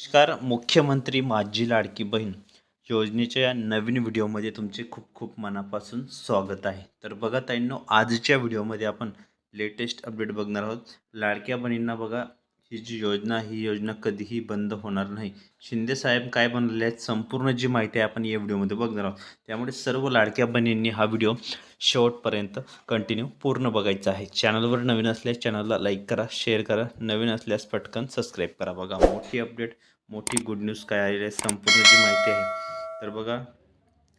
नमस्कार मुख्यमंत्री माझी लाडकी बहीण योजनेच्या या नवीन व्हिडिओमध्ये तुमचे खूप खूप मनापासून स्वागत आहे. तर बघा ताईंनो आजच्या व्हिडिओमध्ये आपण लेटेस्ट अपडेट बघणार आहोत. लाडक्या बहिणींना बघा ही जी योजना ही योजना कधीही बंद होणार नाही. शिंदे साहेब काय बनलेले आहेत? संपूर्ण जी माहिती आहे आपण या व्हिडिओमध्ये बघणार आहोत. त्यामुळे सर्व लाडक्या बहिणींनी हा व्हिडिओ शेवटपर्यंत कंटिन्यू पूर्ण बघायचा आहे. चॅनलवर नवीन असल्यास चॅनलला लाईक करा शेअर करा. नवीन असल्यास पटकन सबस्क्राईब करा. बघा मोठी अपडेट मोठी गुड न्यूज काय आलेली आहे? संपूर्ण जी माहिती आहे. तर बघा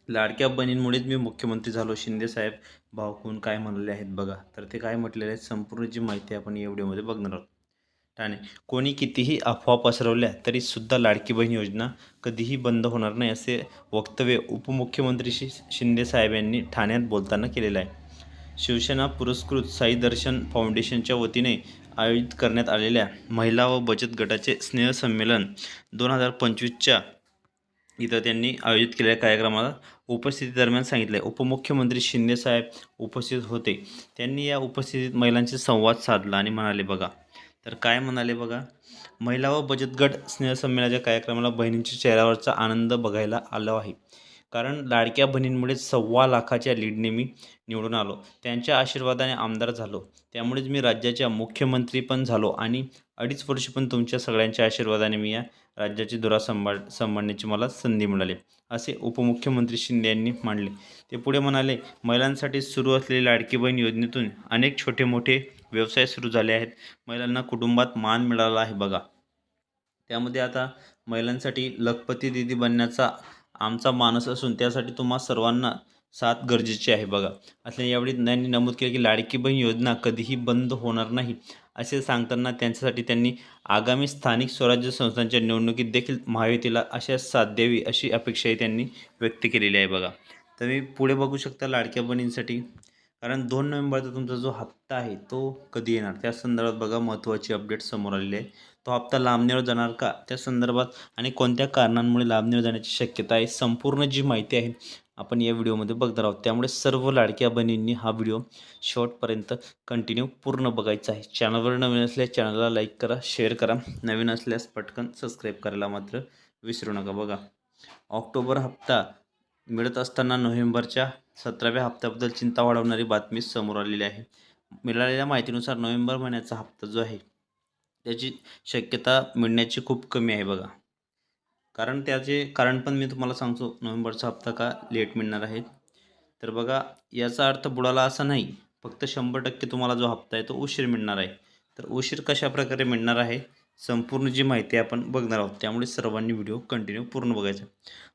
लाडक्या बहिणींमुळेच मी मुख्यमंत्री झालो. शिंदे साहेब भावकून काय म्हणलेले आहेत? बघा. तर ते काय म्हटलेले आहेत? संपूर्ण जी माहिती आपण या व्हिडिओमध्ये बघणार आहोत. ठाणे कोणी कितीही अफवा पसरवल्या तरी सुद्धा लाडकी बहीण योजना कधीही बंद होणार नाही असे वक्तव्य उपमुख्यमंत्री श्री शिंदे साहेब यांनी ठाण्यात बोलताना केलेलं आहे. शिवसेना पुरस्कृत साई दर्शन फाउंडेशनच्या वतीने आयोजित करण्यात आलेल्या महिला व बचत गटाचे स्नेहसंमेलन दोन हजार पंचवीसच्या इथं त्यांनी आयोजित केलेल्या कार्यक्रमाला उपस्थितीदरम्यान सांगितले उपमुख्यमंत्री शिंदे साहेब उपस्थित होते. त्यांनी या उपस्थितीत महिलांशी संवाद साधला आणि म्हणाले बघा तर काय म्हणाले बघा महिला व बचत गट स्नेहसंमेलनाच्या कार्यक्रमाला बहिणींच्या चेहऱ्यावरचा आनंद बघायला आलो आहे. कारण लाडक्या बहिणींमुळे सव्वा लाखाच्या लीडने मी निवडून आलो. त्यांच्या आशीर्वादाने आमदार झालो. त्यामुळेच मी राज्याच्या मुख्यमंत्री पण झालो आणि अडीच वर्ष पण तुमच्या सगळ्यांच्या आशीर्वादाने मी या राज्याची धुरा सांभाळ सांभाळण्याची मला संधी मिळाली असे उपमुख्यमंत्री शिंदे यांनी मांडले. ते पुढे म्हणाले महिलांसाठी सुरू असलेली लाडकी बहीण योजनेतून अनेक छोटे मोठे व्यवसाय सुरू झाले आहेत. महिलांना कुटुंबात मान मिळाला आहे बघा. त्यामध्ये आता महिलांसाठी लखपती दिदी बनण्याचा आमचा मानस असून त्यासाठी तुम्हा सर्वांना साथ गरजेची आहे बघा. असल्या यावेळी त्यांनी नमूद केले की लाडकी बहीण योजना कधीही बंद होणार नाही असे सांगताना त्यांच्यासाठी त्यांनी आगामी स्थानिक स्वराज्य संस्थांच्या निवडणुकीत देखील महायुतीला अशा साथ द्यावी अशी अपेक्षाही त्यांनी व्यक्त केलेली आहे बघा. तर मी पुढे बघू शकता लाडक्या बहिणींसाठी कारण दोन नोव्हेंबरचा तुमचा जो हप्ता आहे तो कधी येणार? त्या संदर्भात बघा महत्त्वाची अपडेट समोर आलेली आहे. तो हप्ता लांबणीवर जाणार का? त्या संदर्भात आणि कोणत्या कारणांमुळे लांबणीवर जाण्याची शक्यता आहे? संपूर्ण जी माहिती आहे आपण या व्हिडिओमध्ये बघणार आहोत. त्यामुळे सर्व लाडक्या बहिणींनी हा व्हिडिओ शॉर्टपर्यंत कंटिन्यू पूर्ण बघायचा आहे. चॅनलवर नवीन असल्यास चॅनलला लाईक करा शेअर करा. नवीन असल्यास पटकन सबस्क्राईब करायला मात्र विसरू नका बघा. ऑक्टोबर हप्ता मिळत असताना नोव्हेंबरच्या सतराव्या हप्त्याबद्दल चिंता वाढवणारी बातमी समोर आलेली आहे. मिळालेल्या माहितीनुसार नोव्हेंबर महिन्याचा हप्ता जो आहे त्याची शक्यता मिळण्याची खूप कमी आहे बघा. कारण त्याचे कारण पण मी तुम्हाला सांगतो नोव्हेंबरचा हप्ता का लेट मिळणार आहे? तर बघा याचा अर्थ बुडाला असा नाही फक्त शंभर टक्के तुम्हाला जो हप्ता आहे तो उशीर मिळणार आहे. तर उशीर कशा प्रकारे मिळणार आहे? संपूर्ण जी माहिती आपण बघणार आहोत त्यामुळे सर्वांनी व्हिडिओ कंटिन्यू पूर्ण बघायचा.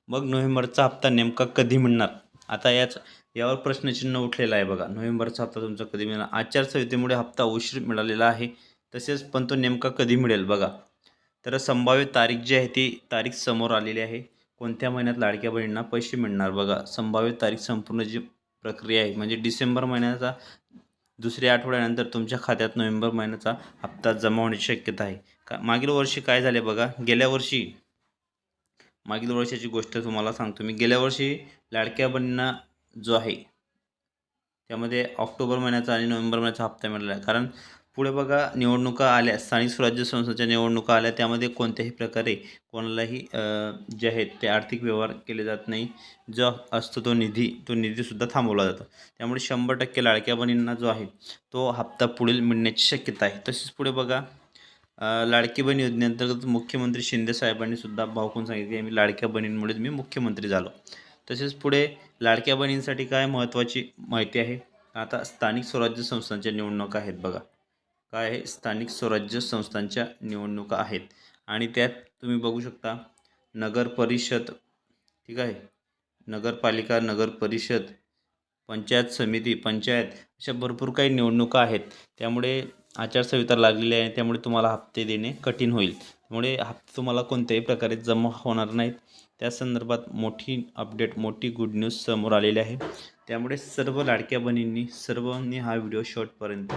मग नोव्हेंबरचा हप्ता नेमका कधी मिळणार? आता याच यावर प्रश्नचिन्ह उठलेलं आहे बघा. नोव्हेंबरचा हप्ता तुमचा कधी मिळणार? आचारसंहितेमुळे हप्ता उशीर मिळालेला आहे. तसेच पण तो नेमका कधी मिळेल बघा. तर संभाव्य तारीख जी आहे ती तारीख समोर आलेली आहे. कोणत्या महिन्यात लाडक्या बहिणींना पैसे मिळणार बघा. संभाव्य तारीख संपूर्ण जी प्रक्रिया आहे म्हणजे डिसेंबर महिन्याचा दुसऱ्या आठवड्यानंतर तुमच्या खात्यात नोव्हेंबर महिन्याचा हप्ता जमा होण्याची शक्यता आहे. का मागील वर्षी काय झाले बघा? गेल्या वर्षी. मागील वर्षाची गोष्ट तुम्हाला सांगतो मी. गेल्या वर्षी लाडक्या बहिणींना जो आहे त्यामध्ये ऑक्टोबर महिन्याचा आणि नोव्हेंबर महिन्याचा हप्ता मिळाला. आहे कारण पुढे बघा निवडणुका आल्या स्थानिक स्वराज्य संस्थांच्या निवडणुका आल्या त्यामध्ये कोणत्याही प्रकारे कोणालाही जे आहेत ते आर्थिक व्यवहार केले जात नाही. जो असतो तो निधी तो निधीसुद्धा थांबवला जातो. त्यामुळे शंभर टक्के लाडक्या बहिणींना जो आहे तो हप्ता पुढील मिळण्याची शक्यता आहे. तसेच पुढे बघा लाडकी बहीण योजनेअंतर्गत मुख्यमंत्री शिंदे साहेबांनी सुद्धा भावकून सांगितले मी लाडक्या बहिणींमुळेच मी मुख्यमंत्री झालो. तसेच पुढे लाडक्या बहिणींसाठी काय महत्त्वाची माहिती आहे? आता स्थानिक स्वराज्य संस्थांच्या निवडणुका आहेत बघा. काय आहे स्थानिक स्वराज्य संस्थांच्या निवडणुका आहेत. आणि त्यात तुम्ही बघू शकता नगर परिषद ठीक आहे? नगरपालिका नगर परिषद पंचायत समिती पंचायत अशा भरपूर काही निवडणुका आहेत. त्यामुळे आचारसंहिता लागलेली आहे त्यामुळे तुम्हाला हप्ते देणे कठीण होईल. त्यामुळे हप्ते तुम्हाला कोणत्याही प्रकारे जमा होणार नाहीत. त्या संदर्भात मोठी अपडेट मोठी गुड न्यूज समोर आलेली आहे. त्यामुळे सर्व लाडक्या बहिणींनी सर्वांनी हा व्हिडिओ शॉर्टपर्यंत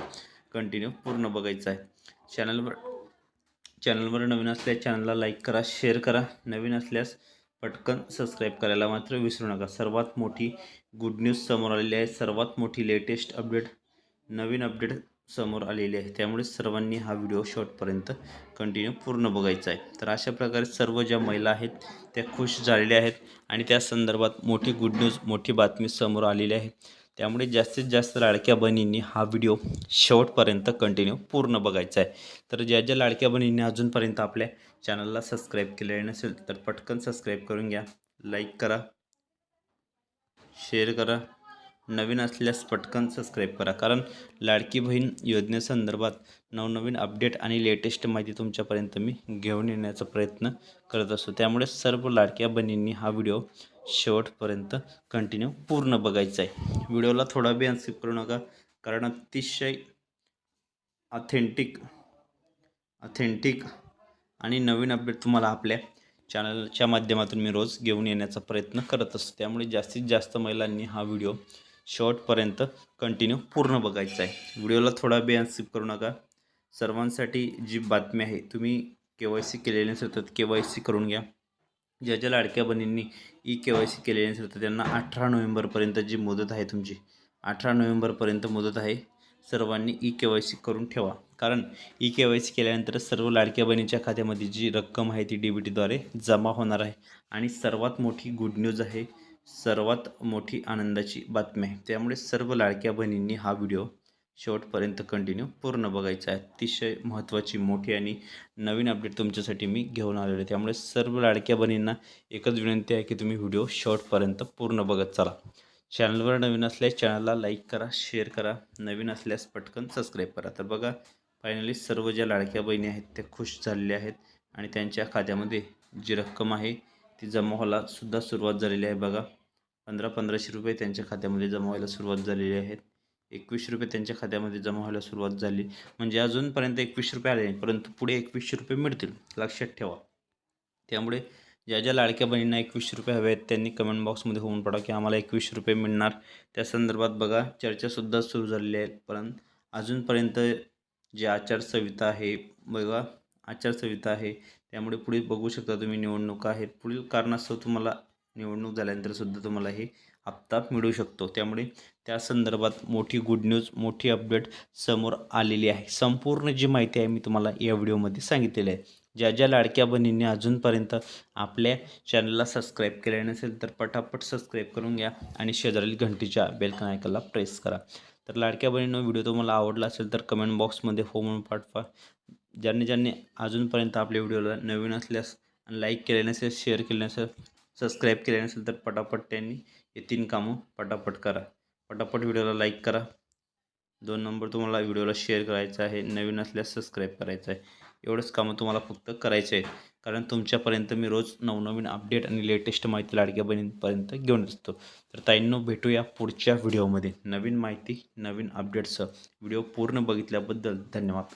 कंटिन्यू पूर्ण बघायचा आहे. चॅनलवर चॅनलवर नवीन असल्यास चॅनलला लाईक करा शेअर करा. नवीन असल्यास पटकन सबस्क्राईब करायला मात्र विसरू नका. सर्वात मोठी गुड न्यूज समोर आलेली आहे. सर्वात मोठी लेटेस्ट अपडेट नवीन अपडेट समोर आलेली आहे. त्यामुळे सर्वांनी हा व्हिडिओ शॉर्टपर्यंत कंटिन्यू पूर्ण बघायचा आहे. तर अशा प्रकारे सर्व ज्या महिला आहेत त्या खुश झालेल्या आहेत आणि त्या संदर्भात मोठी गुड न्यूज मोठी बातमी समोर आलेली आहे. त्यामुळे जास्तीत जास्त लाडक्या बहिणींनी हा व्हिडिओ शेवटपर्यंत कंटिन्यू पूर्ण बघायचा आहे. तर ज्या ज्या लाडक्या बहिणींनी अजूनपर्यंत आपल्या चॅनलला सबस्क्राईब केलेले नसेल तर पटकन सबस्क्राईब करून घ्या. लाईक करा. शेअर करा. नवीन असल्यास पटकन सबस्क्राईब करा. कारण लाडकी बहीण योजनेसंदर्भात नवनवीन अपडेट आणि लेटेस्ट माहिती तुमच्यापर्यंत मी घेऊन येण्याचा प्रयत्न करत असतो. त्यामुळे सर्व लाडक्या बहिणींनी हा व्हिडिओ शेवटपर्यंत कंटिन्यू पूर्ण बघायचा आहे. व्हिडिओला थोडा बी अनस्किप करू नका कारण अतिशय ऑथेंटिक ऑथेंटिक आणि नवीन अपडेट तुम्हाला आपल्या चॅनलच्या माध्यमातून मी रोज घेऊन येण्याचा प्रयत्न करत असतो. त्यामुळे जास्तीत जास्त महिलांनी हा व्हिडिओ शॉर्टपर्यंत कंटिन्यू पूर्ण बघायचा आहे. व्हिडिओला थोडा बी अनस्किप करू नका. सर्वांसाठी जी बातमी आहे तुम्ही के वाय सी केलेली नसेल तर के वाय सी करून घ्या. ज्या ज्या लाडक्या बहिणींनी ई के वाय सी केलेली नसेल तर त्यांना अठरा नोव्हेंबरपर्यंत जी मुदत आहे तुमची अठरा नोव्हेंबरपर्यंत मुदत आहे सर्वांनी ई के वाय सी करून ठेवा. कारण ई के वाय सी केल्यानंतर सर्व लाडक्या बहिणीच्या खात्यामध्ये जी रक्कम आहे ती डी बी टीद्वारे जमा होणार आहे. आणि सर्वात मोठी गुड न्यूज आहे सर्वात मोठी आनंदाची बातमी आहे. त्यामुळे सर्व लाडक्या बहिणींनी हा व्हिडिओ शेवटपर्यंत कंटिन्यू पूर्ण बघायचा आहे. अतिशय महत्त्वाची मोठी आणि नवीन अपडेट तुमच्यासाठी मी घेऊन आलेलो आहे. त्यामुळे सर्व लाडक्या बहिणींना एकच विनंती आहे की तुम्ही व्हिडिओ शॉर्टपर्यंत पूर्ण बघत चला. चॅनलवर नवीन असल्यास चॅनलला लाईक करा शेअर करा. नवीन असल्यास पटकन सबस्क्राईब करा. तर बघा फायनली सर्व ज्या लाडक्या बहिणी आहेत त्या खुश झालेल्या आहेत आणि त्यांच्या खात्यामध्ये जी रक्कम आहे ती जमा व्हायला सुद्धा सुरुवात झालेली आहे. बघा पंधरा पंधराशे रुपये त्यांच्या खात्यामध्ये जमा व्हायला सुरुवात झालेली आहेत. एकवीस रुपये त्यांच्या खात्यामध्ये जमा व्हायला सुरुवात झाली. म्हणजे अजूनपर्यंत एकवीस रुपये आले नाही परंतु पुढे एकवीसशे रुपये मिळतील लक्षात ठेवा. त्यामुळे ज्या ज्या लाडक्या बहिणींना एकवीसशे रुपये हवे आहेत त्यांनी कमेंट बॉक्समध्ये होऊन पडा की आम्हाला एकवीसशे रुपये मिळणार. त्या संदर्भात बघा चर्चासुद्धा सुरू झालेली आहे परंतु अजूनपर्यंत जे आचारसंहिता आहे बघा आचारसंहिता आहे त्यामुळे पुढे बघू शकता तुम्ही निवडणुका आहेत. पुढील कारणास्तव तुम्हाला निवडणूक झाल्यानंतर सुद्धा तुम्हाला हे आपताप मिळू शकतो. त्यामुळे त्या संदर्भात मोठी गुड न्यूज मोठी अपडेट समोर आलेली आहे. संपूर्ण जी माहिती आहे मी तुम्हाला या व्हिडिओमध्ये सांगितलेली आहे. ज्या ज्या लाडक्या बहिणींनी अजूनपर्यंत आपल्या चॅनलला सबस्क्राईब केले नसेल तर पटापट सबस्क्राईब करून घ्या आणि शेजारील घंटीच्या बेलकन आयकनला प्रेस करा. तर लाडक्या बहिणीनं व्हिडिओ तुम्हाला आवडला असेल तर कमेंट बॉक्समध्ये हो म्हणून पाठवा. ज्यांनी ज्यांनी अजूनपर्यंत आपल्या व्हिडिओला नवीन असल्यास लाईक केले नसेल शेअर केले नसेल सबस्क्राईब केले नसेल तर पटापट त्यांनी हे तीन कामं पटापट करा. पटापट व्हिडिओला लाईक करा. दोन नंबर तुम्हाला व्हिडिओला शेअर करायचा आहे नवीन असल्यास सबस्क्राईब करायचं आहे. एवढंच कामं तुम्हाला फक्त करायचं आहे कारण तुमच्यापर्यंत मी रोज नवनवीन अपडेट आणि लेटेस्ट माहिती लाडक्या बहिणींपर्यंत घेऊन असतो. तर ताईंनो भेटूया पुढच्या व्हिडिओमध्ये. नवीन माहिती नवीन अपडेट्सचं व्हिडिओ पूर्ण बघितल्याबद्दल धन्यवाद.